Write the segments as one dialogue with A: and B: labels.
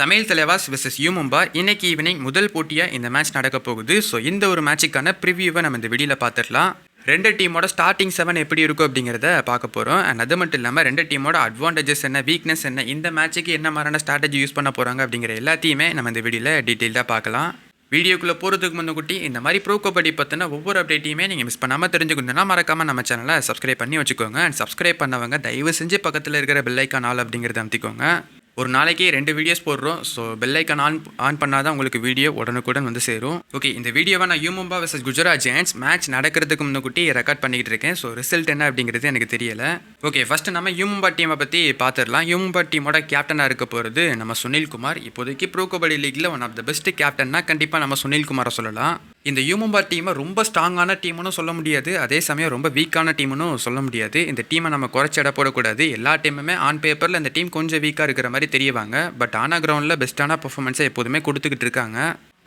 A: Tamil Thalaivas versus you Mumba இன்னைக்கு evening முதல் போட்டியாக இந்த மேட்ச் நடக்க போகுது. ஸோ இந்த ஒரு மேட்சுக்கான ப்ரிவியூவை நம்ம இந்த வீடியோவில் பார்த்துடலாம் ரெண்டு டீமோட ஸ்டார்டிங் செவன் எப்படி இருக்கும் அப்படிங்கிறத பார்க்க போகிறோம் அண்ட் அது மட்டும் இல்லாமல் ரெண்டு டீமோட அட்வான்டேஜஸ் என்ன வீக்னஸ் என்ன இந்த மேட்ச்சுக்கு என்ன மாதிரியான ஸ்ட்ராட்டஜி யூஸ் பண்ண போகிறாங்க அப்படிங்கிற எல்லாத்தையுமே நம்ம இந்த வீடியோவில் டீட்டெயிலாக பார்க்கலாம் வீடியோக்குள்ளே போகிறதுக்கு முன்ன குட்டி இந்த மாதிரி ப்ரோ கபடி பற்றின ஒவ்வொரு அப்டேட்டையுமே நீங்கள் மிஸ் பண்ணாமல் தெரிஞ்சுக்கணும்னா மறக்காமல் நம்ம சேனலை சப்ஸ்கிரைப் பண்ணி வச்சுக்கோங்க. அண்ட் சப்ஸ்கிரைப் பண்ணவங்க தயவு செஞ்சு பக்கத்தில் இருக்கிற பெல்லைக்கான் ஆல் அப்படிங்கிறத அமைத்திக்கோங்க. ஒரு நாளைக்கு ரெண்டு வீடியோஸ் போடுறோம். ஸோ பெல்லைக்கான் ஆன் ஆன் பண்ணால் தான் உங்களுக்கு வீடியோ உடனுக்குடன் வந்து சேரும். ஓகே இந்த வீடியோவை நான் U Mumba versus Gujarat Giants match நடக்கிறதுக்கு முன்னக்குட்டி ரெக்கார்ட் பண்ணிக்கிட்டு இருக்கேன். ஸோ ரிசல்ட் என்ன அப்படிங்கிறது எனக்கு தெரியலை. ஓகே ஃபஸ்ட்டு நம்ம யூமும்பா டீமை பற்றி பார்த்துடலாம். யூமும்பா டீமோட கேப்டனாக இருக்க போகிறது நம்ம சுனில் குமார். இப்போதைக்கு ப்ரோ கபடி லீக்ல ஒன் ஆஃப் த பெஸ்ட் கேப்டன்னா கண்டிப்பாக நம்ம சுனில்குமாரை சொல்லலாம். இந்த யூமும்பா டீமை ரொம்ப ஸ்ட்ராங்கான டீம்னு சொல்ல முடியாது. அதே சமயம் ரொம்ப வீக்கான டீம்னு சொல்ல முடியாது. இந்த டீமை நம்ம குறைச்சி எடை போடக்கூடாது. எல்லா டீமுமே ஆன் பேப்பரில் இந்த டீம் கொஞ்சம் வீக்காக இருக்கிற மாதிரி தெரியவாங்க. பட் ஆனா கிரவுண்டில் பெஸ்ட்டான பர்ஃபார்மன்ஸை எப்போதுமே கொடுத்துக்கிட்டு இருக்காங்க.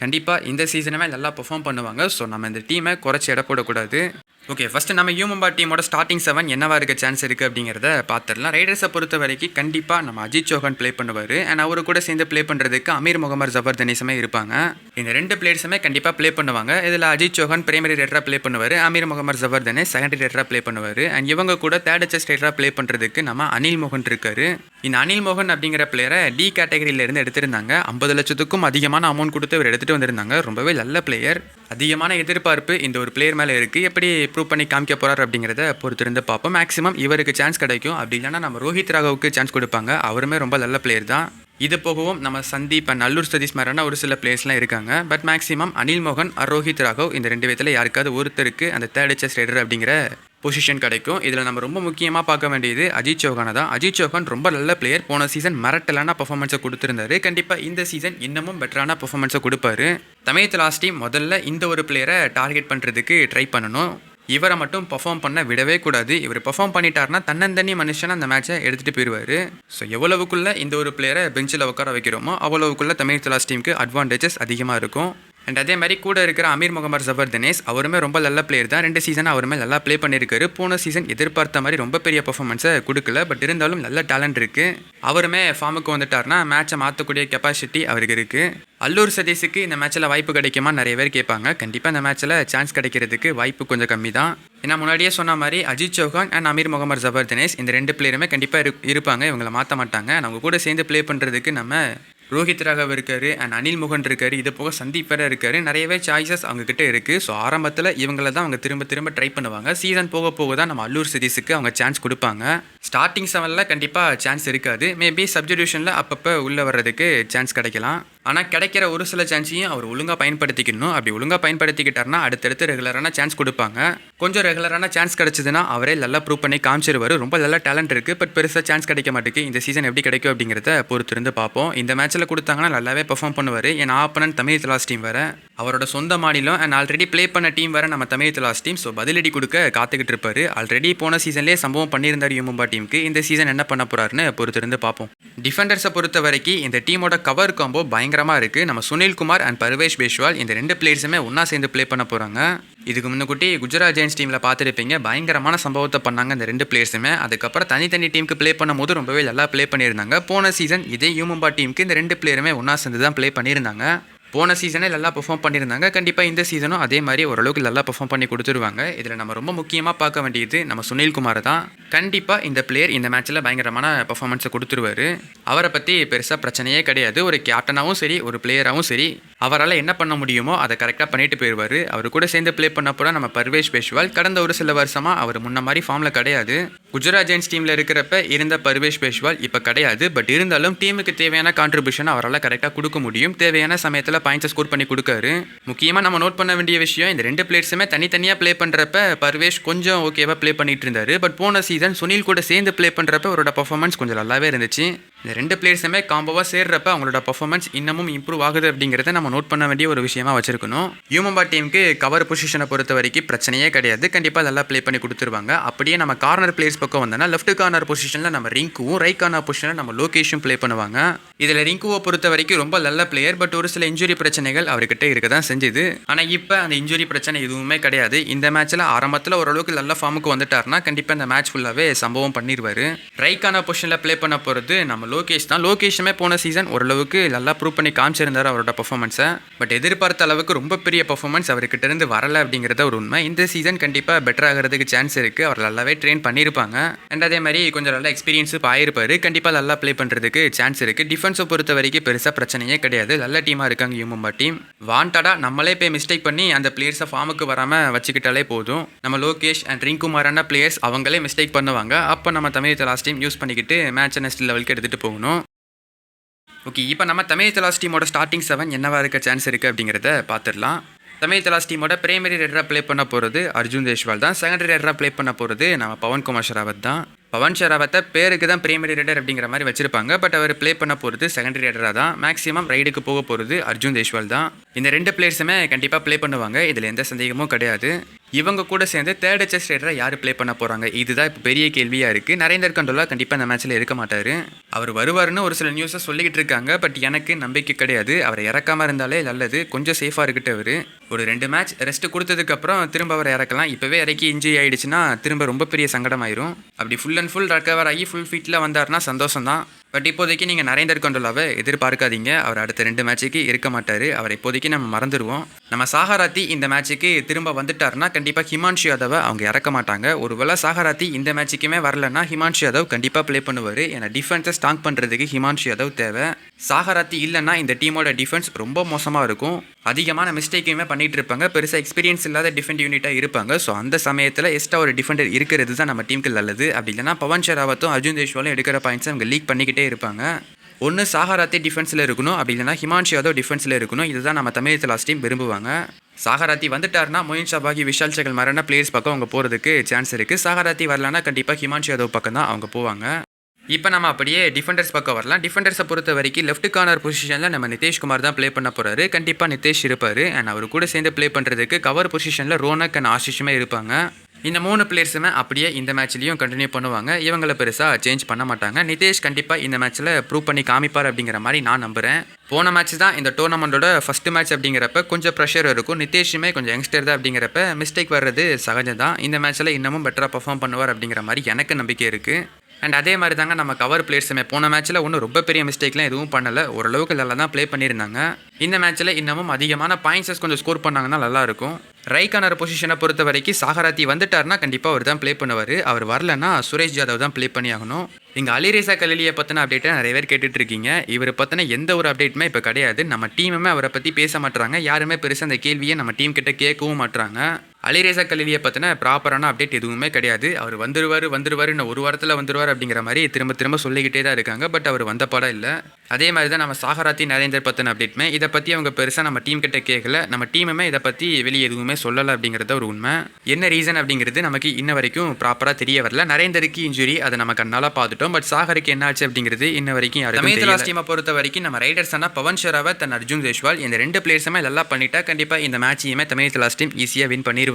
A: கண்டிப்பாக இந்த சீசனுமே நல்லா பெர்ஃபார்ம் பண்ணுவாங்க. ஸோ நம்ம இந்த டீமை குறைச்சி எடை போடக்கூடாது. ஓகே ஃபஸ்ட்டு நம்ம ஹியூமம்பா டீமோட ஸ்டார்டிங் செவன் என்னவா இருக்க சான்ஸ் இருக்குது அப்படிங்கிறத பார்த்துடலாம் ரைடர்ஸை பொறுத்த வரைக்கும் கண்டிப்பாக நம்ம அஜித் சோகன் ப்ளே பண்ணுவார். அண்ட் அவரு கூட சேர்ந்து ப்ளே பண்ணுறதுக்கு அமீர் முகமர் ஜபர் தனிசமே இருப்பாங்க. இந்த ரெண்டு பிளேயர்ஸுமே கண்டிப்பாக ப்ளே பண்ணுவாங்க. இதில் அஜித் சோகன் பிரைமரி ரேட்டராக ப்ளே பண்ணுவார். அமீர் முகமர் ஜபர் தனீஸ் செகண்டரி ரேட்டராக ப்ளே பண்ணுவார். அண்ட் இவங்க கூட தேர்ட் செஸ்ட் ரேட்டராக ப்ளே பண்ணுறதுக்கு நம்ம அனில் மோகன் இருக்கார். இந்த அனில் மோகன் அப்படிங்கிற பிளேயரை டி கேட்டகரியிலேருந்து எடுத்திருந்தாங்க. ஐம்பது லட்சத்துக்கும் அதிகமான அமௌண்ட் கொடுத்து இவர் எடுத்துகிட்டு வந்திருந்தாங்க. ரொம்பவே நல்ல பிளேயர் அதிகமான எதிர்பார்ப்பு இந்த ஒரு பிளேயர் மேலே இருக்குது எப்படி ப்ரூவ் பண்ணி காமிக்க போகிறார் அப்படிங்கிறத பொறுத்திருந்து பார்ப்போம். மேக்ஸிமம் இவருக்கு சான்ஸ் கிடைக்கும். அப்படி இல்லைன்னா நம்ம ரோஹித் ராகவுக்கு சான்ஸ் கொடுப்பாங்க. அவருமே ரொம்ப நல்ல பிளேயர் தான். இது போகவும் நம்ம சந்தீப் அண்ட் நல்லூர் சதீஷ் மாதிரியான ஒரு சில பிளேயர்ஸ்லாம் இருக்காங்க. பட் மேக்ஸிமம் அனில் மோகன் அரோஹித் ராகவ் இந்த ரெண்டு விதத்தில் யாருக்காவது ஒருத்தருக்கு அந்த தேர்ட் செஸ் ரைடர் அப்படிங்கிற பொசிஷன் கிடைக்கும். இதில் நம்ம ரொம்ப முக்கியமாக பார்க்க வேண்டியது அஜித் சௌஹானை தான். அஜித் சௌஹான் ரொம்ப நல்ல பிளேயர் போன சீசன் மிரட்டலான பர்ஃபார்மன்ஸை கொடுத்துருந்தாரு. கண்டிப்பாக இந்த சீசன் இன்னமும் பெட்டரான பர்ஃபார்மன்ஸை கொடுப்பாரு. தமிழ் லாஸ்ட் டீம் முதல்ல இந்த ஒரு பிளேயரை டார்கெட் பண்ணுறதுக்கு ட்ரை பண்ணணும். இவரை மட்டும் பர்ஃபார்ம் பண்ண விடவே கூடாது. இவர் பர்ஃபார்ம் பண்ணிட்டார்னா தன்னந்தனி மனுஷன் அந்த மேட்சை எடுத்துகிட்டு போயிடுவார் ஸோ எவ்வளவுக்குள்ள இந்த ஒரு பிளேயரை பெஞ்சில் உட்கார வைக்கிறோமோ அவ்வளவுக்குள்ள தமிழ் தலாஸ் டீமுக்கு அட்வான்டேஜஸ் அதிகமாக இருக்கும். அண்ட் அதே மாதிரி கூட இருக்கிற அமீர் முகமது ஜபர் தினேஷ் அவருமே ரொம்ப நல்ல பிளேயர் தான். ரெண்டு சீசன் அவருமே நல்லா ப்ளே பண்ணியிருக்காரு போன சீசன் எதிர்பார்த்த மாதிரி ரொம்ப பெரிய பர்ஃபார்மன்ஸை கொடுக்கல. பட் இருந்தாலும் நல்ல டேலண்ட் இருக்குது அவருமே ஃபார்முக்கு வந்துட்டார்னா மேட்சை மாற்றக்கூடிய கெப்பாசிட்டி அவருக்கு இருக்குது அல்லூர் சதீஷுக்கு இந்த மேட்ச்சில் வாய்ப்பு கிடைக்குமா? நிறைய பேர் கேட்பாங்க. கண்டிப்பாக இந்த மேட்ச்சில் சான்ஸ் கிடைக்கிறதுக்கு வாய்ப்பு கொஞ்சம் கம்மி தான் ஏன்னா முன்னாடியே சொன்ன மாதிரி Ajit Chauhan and Amir Mohammad Zafar Danesh இந்த ரெண்டு பிளேயருமே கண்டிப்பாக இரு இருப்பாங்க. இவங்களை மாற்ற மாட்டாங்க. அவங்க கூட சேர்ந்து ப்ளே பண்ணுறதுக்கு நம்ம ரோஹித் ராகவ் இருக்காரு அண்ட் அனில் முகன் இருக்காரு. இது போக சந்தீப் வேற இருக்காரு. நிறையவே சாய்ஸஸ் அவங்க கிட்ட இருக்கு. ஸோ ஆரம்பத்தில் இவங்கள தான் அவங்க திரும்ப திரும்ப ட்ரை பண்ணுவாங்க. சீசன் போக போக தான் நம்ம அல்லூர் சதீஸுக்கு அவங்க சான்ஸ் கொடுப்பாங்க. ஸ்டார்டிங் செவனில் கண்டிப்பாக சான்ஸ் இருக்காது. மேபி சப்ஜிடியூஷனில் அப்பப்போ உள்ளே வர்றதுக்கு சான்ஸ் கிடைக்கலாம். ஆனால் கிடைக்கிற ஒரு சில சான்ஸையும் அவர் ஒழுங்காக பயன்படுத்திக்கணும். அப்படி ஒழுங்காக பயன்படுத்திக்கிட்டாருன்னா அடுத்தடுத்து ரெகுலரான சான்ஸ் கொடுப்பாங்க. கொஞ்சம் ரெகுலரான சான்ஸ் கிடச்சிதுன்னா அவரே நல்லா ப்ரூவ் பண்ணி காமிச்சிருவாரு. ரொம்ப நல்ல டேலண்ட் இருக்குது பட் பெருசாக சான்ஸ் கிடைக்க மாட்டேங்குது. இந்த சீசன் எப்படி கிடைக்கும் அப்படிங்கிறத பொறுத்திருந்து பார்ப்போம். இந்த மேட்ச்சில் கொடுத்தாங்கன்னா நல்லாவே பெர்ஃபார்ம் பண்ணுவார். என் ஆப்பனன் தமிழ் தலாஸ் டீம் வேறு. அவரோட சொந்த மாநிலம் அண்ட் ஆல்ரெடி ப்ளே பண்ண டீம் வேறு நம்ம தமிழ் தலாஸ் டீம் ஸோ பதிலடி கொடுக்க காத்துக்கிட்டு இருப்பார். ஆல்ரெடி போன சீசன்லேயே சம்பவம் பண்ணியிருந்தார் யூமும்பா டீமுக்கு இந்த சீசன் என்ன பண்ண போறாருன்னு பொறுத்திருந்து பார்ப்போம். டிஃபெண்டர்ஸை பொறுத்த வரைக்கும் இந்த டீமோட கவர் காம்போ பயங்கரமாக இருக்குது நம்ம சுனில்குமார் அண்ட் பர்வேஷ் பேஷ்வால் இந்த ரெண்டு பிளேயர்ஸுமே ஒன்றா சேர்ந்து ப்ளே பண்ண போகிறாங்க இதுக்கு முன்னக்கூட்டி குஜராத் ஜெயின்ஸ் டீமில் பார்த்துருப்பீங்க. பயங்கரமான சம்பவத்தை பண்ணாங்க இந்த ரெண்டு பிளேயர்ஸுமே அதுக்கப்புறம் தனித்தனி டீமுக்கு ப்ளே பண்ணும்போது ரொம்பவே நல்லா ப்ளே பண்ணியிருந்தாங்க. போன சீசன் இதே யூமும்பா டீமுக்கு இந்த ரெண்டு பிளேயருமே ஒன்றா சேர்ந்து தான் ப்ளே பண்ணியிருந்தாங்க. போன சீசனே நல்லா பெர்ஃபார்ம் பண்ணியிருந்தாங்க. கண்டிப்பாக இந்த சீசனும் அதே மாதிரி ஓரளவுக்கு நல்லா பெர்ஃபார்ம் பண்ணி கொடுத்துருவாங்க. இதில் நம்ம ரொம்ப முக்கியமாக பார்க்க வேண்டியது நம்ம சுனில்குமார் தான். கண்டிப்பாக இந்த பிளேயர் இந்த மேட்ச்சில் பயங்கரமான பெர்ஃபார்மன்ஸை கொடுத்துருவாரு. அவரை பற்றி பெருசாக பிரச்சனையே கிடையாது. ஒரு கேப்டனாகவும் சரி ஒரு பிளேயராகவும் சரி அவரால் என்ன பண்ண முடியுமோ அதை கரெக்டாக பண்ணிட்டு போயிடுவார். அவர் கூட சேர்ந்து ப்ளே பண்ணப்போ நம்ம பர்வேஷ் பேஷ்வால் கடந்த ஒரு சில வருஷமாக அவர் முன்ன மாதிரி ஃபார்மில் கிடையாது. குஜராத் ஜெயின்ஸ் டீமில் இருக்கிறப்ப இருந்த பர்வேஷ் பேஷ்வால் இப்போ கிடையாது. பட் இருந்தாலும் டீமுக்கு தேவையான கான்ட்ரிபியூஷன் அவரால் கரெக்டாக கொடுக்க முடியும். தேவையான சமயத்தில் பாயிண்ட்ஸை ஸ்கோர் பண்ணி கொடுக்காரு. முக்கியமாக நம்ம நோட் பண்ண வேண்டிய விஷயம் இந்த ரெண்டு பிளேயர்ஸுமே தனித்தனியாக ப்ளே பண்ணுறப்ப பர்வேஷ் கொஞ்சம் ஓகேவாக ப்ளே பண்ணிட்டு இருந்தார். பட் போன சீசன் சுனில் கூட சேர்ந்து ப்ளே பண்ணுறப்ப அவரோட பர்ஃபார்மன்ஸ் கொஞ்சம் நல்லாவே இருந்துச்சு. இந்த ரெண்டு பிளேயர்ஸுமே காம்போவாக சேர்றப்ப அவங்களோட பர்ஃபார்மன்ஸ் இன்னமும் இம்ப்ரூவ் ஆகுது அப்படிங்கிறத நம்ம நோட் பண்ண வேண்டிய ஒரு விஷயமா வச்சிருக்கணும். யூமம்பா டீமுக்கு கவர் பொசிஷனை பொறுத்த வரைக்கும் பிரச்சனையே கிடையாது. கண்டிப்பாக நல்லா ப்ளே பண்ணி கொடுத்துருவாங்க. அப்படியே நம்ம கார்னர் பிளேயர்ஸ் பக்கம் வந்தோம்னா லெஃப்ட் கார்னர் பொசிஷனில் நம்ம ரிங்குவும் ரைட் கார்னர் பொசிஷனில் நம்ம லோகேஷும் ப்ளே பண்ணுவாங்க. இதில் ரிங்குவை பொறுத்த வரைக்கும் ரொம்ப நல்ல பிளேயர் பட் ஒரு சில இன்ஜுரி பிரச்சனைகள் அவர்கிட்ட இருக்க தான் செஞ்சுது. ஆனால் இப்போ அந்த இன்ஜுரி பிரச்சனை எதுவுமே கிடையாது. இந்த மேட்ச்சில் ஆரம்பத்தில் ஓரளவுக்கு நல்ல ஃபார்முக்கு வந்துட்டாருன்னா கண்டிப்பாக இந்த மேட்ச் ஃபுல்லாகவே சம்பவம் பண்ணிடுவார் ரைக்கான பொசிஷனில் ப்ளே பண்ண போகிறது நம்ம லோகேஷ் தான். லோகேஷுமே போன சீசன் ஓரளவுக்கு நல்லா ப்ரூவ் பண்ணி காமிச்சிருந்தார் அவரோட பர்ஃபார்மன்ஸை பட் எதிர்பார்த்த அளவுக்கு ரொம்ப பெரிய பர்ஃபார்மன்ஸ் அவர்கிட்ட இருந்து வரல அப்படிங்கிறத ஒரு உண்மை. இந்த சீசன் கண்டிப்பாக பெட்டர் ஆகிறதுக்கு சான்ஸ் இருக்குது அவர் நல்லாவே ட்ரெயின் பண்ணியிருப்பாங்க. அண்ட் அதே மாதிரி கொஞ்சம் நல்லா எக்ஸ்பீரியன்ஸும் ஆயிருப்பார் கண்டிப்பாக நல்லா ப்ளே பண்ணுறதுக்கு சான்ஸ் இருக்குது டிஃபென்ஸை பொறுத்த வரைக்கும் பெருசாக பிரச்சனையே கிடையாது. நல்ல டீமாக இருக்காங்க யூமும்பா டீம் வாண்டடாக நம்மளே போய் மிஸ்டேக் பண்ணி அந்த பிளேயர்ஸை ஃபார்முக்கு வராமல் வச்சுக்கிட்டாலே போதும். நம்ம லோகேஷ் அண்ட் ரிங்குமாரான பிளேயர்ஸ் அவங்களே மிஸ்டேக் பண்ணுவாங்க. அப்போ நம்ம தமிழ் லாஸ்ட் டீம் யூஸ் பண்ணிக்கிட்டு மேட்ச் நெக்ஸ்ட் லெவலுக்கு எடுத்துகிட்டு போகணும். ஓகே இப்போ நம்ம தமிழ் தலாஸ் டீமோட ஸ்டார்டிங் செவன் என்னவா இருக்க சான்ஸ் இருக்குது அப்படிங்கிறத பார்த்துடலாம் தமிழ் தலாஸ் டீமோட பிரைமரி ரெட்டராக ப்ளே பண்ண போகிறது அர்ஜுன் தேஷ்வால் தான். செகண்டரி ரெட்டராக ப்ளே பண்ண போகிறது நம்ம பவன் குமார் ஷராவத் தான். பவன் ஷராவத்தை பேருக்கு தான் பிரைமரி ரெடர் அப்படிங்கிற மாதிரி வச்சிருப்பாங்க. பட் அவர் ப்ளே பண்ண போகிறது செகண்டரி ரெடராக தான். மேக்ஸிமம் ரைடுக்கு போக போகிறது அர்ஜுன் தேஷ்வால் தான். இந்த ரெண்டு பிளேயர்ஸுமே கண்டிப்பாக ப்ளே பண்ணுவாங்க. இதில் எந்த சந்தேகமும் கிடையாது. இவங்க கூட சேர்ந்து தேர்ட் செஸ் ரைடரை யார் ப்ளே பண்ண போகிறாங்க இதுதான் இப்போ பெரிய கேள்வியாக இருக்குது நரேந்தர் கண்டோலா கண்டிப்பாக அந்த மேட்ச்சில் இருக்க மாட்டார். அவர் வருவாருன்னு ஒரு சில நியூஸை சொல்லிக்கிட்டு இருக்காங்க. பட் எனக்கு நம்பிக்கை கிடையாது. அவரை இறக்காமல் இருந்தாலே நல்லது. கொஞ்சம் சேஃபாக இருக்கட்டும் அவர். ஒரு ரெண்டு மேட்ச் ரெஸ்ட் கொடுத்ததுக்கப்புறம் திரும்ப அவரை இறக்கலாம். இப்போவே இறக்கி இன்ஜுரி ஆகிடுச்சுன்னா திரும்ப ரொம்ப பெரிய சங்கடமாயிரும். அப்படி ஃபுல் அண்ட் ஃபுல் ரெக்கவர் ஆகி ஃபுல் ஃபீட்டில் வந்தார்னா சந்தோஷம் தான் பட் இப்போதைக்கு நீங்கள் நரேந்தர் கண்டோலாவை எதிர்பார்க்காதீங்க. அவர் அடுத்த ரெண்டு மேட்சுக்கு இருக்க மாட்டார். அவர் இப்போதைக்கு நம்ம மறந்துடுவோம் நம்ம சாகராத்தி இந்த மேட்சுக்கு திரும்ப வந்துட்டாருன்னா கண்டிப்பாக ஹிமான்ஷு யாதவை அவங்க இறக்க மாட்டாங்க. ஒருவேளை சாகராத்தி இந்த மேட்சுக்குமே வரலன்னா ஹிமான்ஷு யாதவ் கண்டிப்பாக ப்ளே பண்ணுவார். ஏன்னா டிஃபென்ஸை ஸ்ட்ராங் பண்ணுறதுக்கு ஹிமான்ஷு யாதவ் தேவை. சாகராத்தி இல்லைன்னா இந்த டீமோட டிஃபென்ஸ் ரொம்ப மோசமாக இருக்கும். அதிகமான மிஸ்டேக்குமே பண்ணிட்டு இருப்பாங்க. பெருசாக எக்ஸ்பீரியன்ஸ் இல்லாத டிஃபெண்ட் யூனிட்டாக இருப்பாங்க. ஸோ அந்த சமயத்தில் எக்ஸ்ட்ரா ஒரு டிஃபெண்டர் இருக்கிறது தான் நம்ம டீமுக்கு நல்லது. அப்படி இல்லைன்னா பவன் ஷெராவத்தும் அர்ஜுன் தேஷ்வாலும் எடுக்கிற பாயிண்ட்ஸை அவங்க லீக் பண்ணிக்கிட்டே இருப்பாங்க. ஒன்று சாகராத்தி டிஃபென்ஸில் இருக்கணும் அப்படி இல்லைன்னா ஹிமான்ஷு யாதவ் டிஃபென்ஸில் இருக்கணும். இதுதான் நம்ம தமிழ் லாஸ்ட் டீம் விரும்புவாங்க. சாகராத்தி வந்துட்டாருன்னா மொயின் ஷபாகி விஷால் சகல் மாதிரியான பிளேயர்ஸ் பக்கம் அவங்க போகிறதுக்கு சான்ஸ் இருக்குது சாகராத்தி வரலன்னா கண்டிப்பாக ஹிமான்ஷு யாதவ் பக்கம் தான் அவங்க போவாங்க. இப்போ நம்ம அப்படியே டிஃபெண்டர்ஸ் பக்கம் வரலாம். டிஃபெண்டர்ஸை பொறுத்த வரைக்கும் லெஃப்ட் கார்னர் பொசிஷனில் நம்ம நிதேஷ்குமார் தான் ப்ளே பண்ண போகிறாரு கண்டிப்பாக நிதேஷ் இருப்பார். அண்ட் அவர் கூட சேர்ந்து ப்ளே பண்ணுறதுக்கு கவர் பொசிஷனில் ரோனக் அண்ட் ஆஷிஷுமே இருப்பாங்க. இந்த மூணு பிளேயர்ஸுமே அப்படியே இந்த மேட்ச்லேயும் கண்டினியூ பண்ணுவாங்க. இவங்களை பெருசாக சேஞ்ச் பண்ண மாட்டாங்க. நிதேஷ் கண்டிப்பாக இந்த மேட்ச்சில் ப்ரூவ் பண்ணி காமிப்பார் அப்படிங்கிற மாதிரி நான் நம்புகிறேன் போன மேட்ச் தான் இந்த டோர்னமெண்ட்டோட ஃபஸ்ட்டு மேட்ச் அப்படிங்கிறப்ப கொஞ்சம் ப்ரெஷர் இருக்கும். நிதேஷுமே கொஞ்சம் யங்ஸ்டர் தான் அப்படிங்கிறப்ப மிஸ்டேக் வர்றது சகஜம் தான் இந்த மேட்ச்சில் இன்னமும் பெட்டராக பர்ஃபார்ம் பண்ணுவார் அப்படிங்கிற மாதிரி எனக்கு நம்பிக்கை இருக்குது அண்ட் அதே மாதிரி தாங்க நம்ம கவர் பிளேயர்ஸுமே போன மேட்ச்சில் ஒன்றும் ரொம்ப பெரிய மிஸ்டேக்லாம் எதுவும் பண்ணலை. ஓரளவுக்கு நல்லா தான் ப்ளே பண்ணியிருந்தாங்க. இந்த மேட்ச்சில் இன்னமும் அதிகமான பாயிண்ட்ஸஸ் கொஞ்சம் ஸ்கோர் பண்ணாங்கன்னா நல்லாயிருக்கும். ரைக்கானர் பொசிஷனை பொறுத்த வரைக்கும் சாகராத்தி வந்துட்டார்னா கண்டிப்பாக அவர் தான் ப்ளே பண்ணுவார். அவர் வரலன்னா சுரேஷ் ஜாதவ் தான் ப்ளே பண்ணி ஆகணும். இங்கே அலிரேசா கலிலியை பற்றின அப்டேட்டை நிறைய பேர் கேட்டுட்ருக்கீங்க இவரை பற்றின எந்த ஒரு அப்டேட்டுமே இப்போ கிடையாது. நம்ம டீமுமே அவரை பற்றி பேச மாட்டுறாங்க யாருமே பெருசாக அந்த கேள்வியை நம்ம டீம் கிட்ட கேட்கவும் மாட்டுறாங்க அலிரேசா கலிலியை பற்றின ப்ராப்பரான அப்டேட் எதுவுமே கிடையாது. அவர் வந்துருவார் வந்துருவார் இன்னும் ஒரு வாரத்தில் வந்துருவார் அப்படிங்கிற மாதிரி திரும்ப திரும்ப சொல்லிக்கிட்டே தான் இருக்காங்க. பட் அவர் வந்த படம் இல்லை. அதே மாதிரி தான் நம்ம சாகராத்தி நரேந்தர் பற்றின அப்டேட்மே இதை பற்றி அவங்க பெருசாக நம்ம டீம் கிட்ட கேட்கல நம்ம டீமுமே இதை பற்றி வெளியே எதுவுமே சொல்லலை அப்படிங்கிறது ஒரு உண்மை. என்ன ரீசன் அப்படிங்கிறது நமக்கு இன்ன வரைக்கும் ப்ராப்பராக தெரிய வரல. நரேந்தருக்கு இன்ஜுரி அதை நம்ம கண்ணால் பார்த்துட்டோம். பட் சாகருக்கு என்ன ஆச்சு அப்படிங்கிறது இன்ன வரைக்கும் யாருக்கும் லாஸ்ட் டீமை பொறுத்த வரைக்கும் நம்ம ரைடர்ஸ் ஆனால் பவன் ஷெராவத் தன் அர்ஜுன் தேஷ்வால் இந்த ரெண்டு பிளேயர்ஸுமே நல்லா பண்ணிட்டா கண்டிப்பாக இந்த மேட்சையுமே தமிழ் லாஸ்ட் டீம் ஈஸியாக வின் பண்ணிடுவாங்க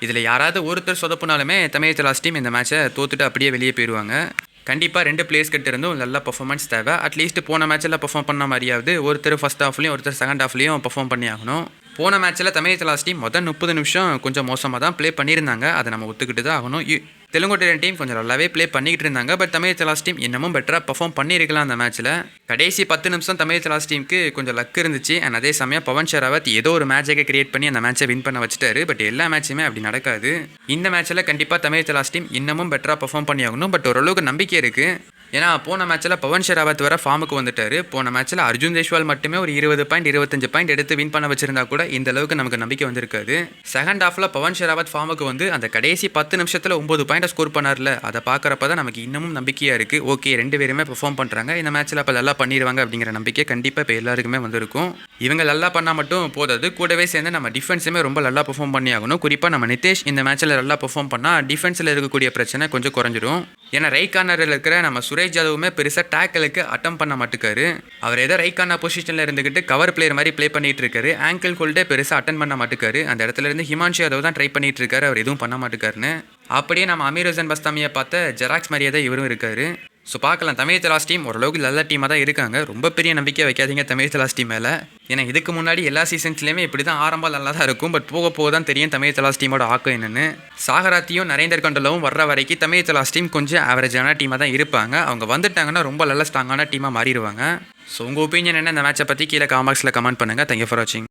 A: இதில் யாராவது ஒருத்தர் சொதப்புனாலுமே தமிழ் லாஸ்ட் டீம் இந்த மேட்சை தோத்துட்டு அப்படியே வெளியே போயிடுவாங்க கண்டிப்பாக ரெண்டு பிளேஸ் கிட்ட இருந்தும் நல்ல பர்ஃபார்மன்ஸ் தேவை. அட்லீஸ்ட் போன மேட்ச்சில் பர்ஃபார்ம் பண்ண மாதிரியாவது ஒருத்தர் ஃபஸ்ட் ஹாஃப்லேயும் ஒருத்தர் செகண்ட் ஹாஃப்லேயும் பர்ஃபார்ம் பண்ணி ஆகணும் போன மேட்ச்சில் தமிழ் தலாஸ் டீம் மொதல் முப்பது நிமிஷம் கொஞ்சம் மோசமாக தான் ப்ளே பண்ணியிருந்தாங்க. அதை நம்ம ஒத்துக்கிட்டு தான் ஆகணும். இ- தெலுங்கோட்டையன் டீம் கொஞ்சம் நல்லாவே ப்ளே பண்ணிக்கிட்டு இருந்தாங்க. பட் தமிழ் தலாஸ் டீம் இன்னமும் பெட்டராக பர்ஃபார்ம் பண்ணியிருக்கலாம் அந்த மேட்ச்சில் கடைசி பத்து நிமிஷம் தமிழ் தலாஸ் டீமுக்கு கொஞ்சம் லக் இருந்துச்சு. அண்ட் அதே சமயம் பவன் ஷெராவத் ஏதோ ஒரு மேட்சை கிரியேட் பண்ணி அந்த மேட்சை வின் பண்ண வச்சுட்டாரு. பட் எல்லா மேட்சுமே அப்படி நடக்காது. இந்த மேட்ச்சில் கண்டிப்பாக தமிழ் தலாஸ் டீம் இன்னமும் பெட்டராக பர்ஃபார்ம் பண்ணி ஆகணும் பட் ஓரளவுக்கு நம்பிக்கை இருக்குது ஏன்னா போன மேட்ச்சில் பவன் ஷெராவத் வர ஃபார்முக்கு வந்துட்டார். போன மேட்ச்சில் அர்ஜுன் தேஷ்வால் மட்டுமே ஒரு இருபது பாயிண்ட் இருபத்தஞ்சு பாயிண்ட் எடுத்து வின் பண்ண வச்சிருந்தா கூட இந்த அளவுக்கு நமக்கு நம்பிக்கை வந்திருக்காது. செகண்ட் ஹாஃபில் பவன் ஷெராவத் ஃபார்முக்கு வந்து அந்த கடைசி பத்து நிமிஷத்தில் ஒம்பது பாயிண்டை ஸ்கோர் பண்ணார்ல. அதை பார்க்குறப்ப தான் நமக்கு இன்னமும் நம்பிக்கையாக இருக்குது ஓகே ரெண்டு பேருமே பெர்ஃபார்ம் பண்ணுறாங்க இந்த மேட்ச்சில் அப்போ நல்லா பண்ணிடுவாங்க அப்படிங்கிற நம்பிக்கை கண்டிப்பாக இப்போ எல்லாருக்குமே வந்திருக்கும். இவங்க நல்லா பண்ணால் மட்டும் போதாது. கூடவே சேர்ந்து நம்ம டிஃபென்ஸுமே ரொம்ப நல்லா பெர்ஃபார்ம் பண்ணி ஆகணும். குறிப்பாக நம்ம நிதேஷ் இந்த மேட்ச்சில் நல்லா பெர்ஃபார்ம் பண்ணால் டிஃபென்ஸில் இருக்கக்கூடிய பிரச்சனை கொஞ்சம் குறைஞ்சிரும். ஏன்னா ரைட் கார்னரில் இருக்கிற நம்ம சுரேஷ் ஜாதவுமே பெருசாக டேக்கலுக்கு அட்டம் பண்ண மாட்டுக்காரு. அவர் ஏதோ ரைக்கான பொசிஷனில் இருந்துக்கிட்டு கவர் பிளேயர் மாதிரி ப்ளே பண்ணிட்டு இருக்காரு. ஆங்கிள் ஹோல்டே பெருசாக அட்டன் பண்ண மாட்டுக்காரு. அந்த இடத்துல இருந்து ஹிமான்ஷு யாதவ் தான் ட்ரை பண்ணிட்டு இருக்காரு. அவர் எதுவும் பண்ண மாட்டுக்காருன்னு. அப்படியே நம்ம அமீர் ஹசன் பஸ்தாமியை பார்த்த ஜெராக்ஸ் மாதிரியே தான் இவரும் இருக்காரு. ஸோ பார்க்கலாம். தமிழ் தலாஸ் டீம் ஓரளவுக்கு நல்ல டீமாக தான் இருக்காங்க. ரொம்ப பெரிய நம்பிக்கை வைக்காதீங்க தமிழ் தலாஸ் டீம் மேலே. ஏன்னா இதுக்கு முன்னாடி எல்லா சீசன்ஸ்லேயுமே இப்படி தான் ஆரம்பம் நல்லா தான் இருக்கும். பட் போக போக தான் தெரியும் தமிழ் தலாஸ் டீமோட ஆக்கம் என்னென்னு. சாகராத்தியும் நரேந்தர் கண்டலவும் வர்ற வரைக்கும் தமிழ் தலாஸ் டீம் கொஞ்சம் ஆவரேஜான டீமாக தான் இருப்பாங்க. அவங்க வந்துட்டாங்கன்னா ரொம்ப நல்ல ஸ்ட்ராங்கான டீமாக மாறிடுவாங்க. ஸோ உங்கள் ஒப்பீனியன் என்ன? இந்த மேட்சை பற்றி கீழே காமாக்ஸில் கமெண்ட் பண்ணுங்கள் தேங்க்யூ ஃபார் வாட்சிங்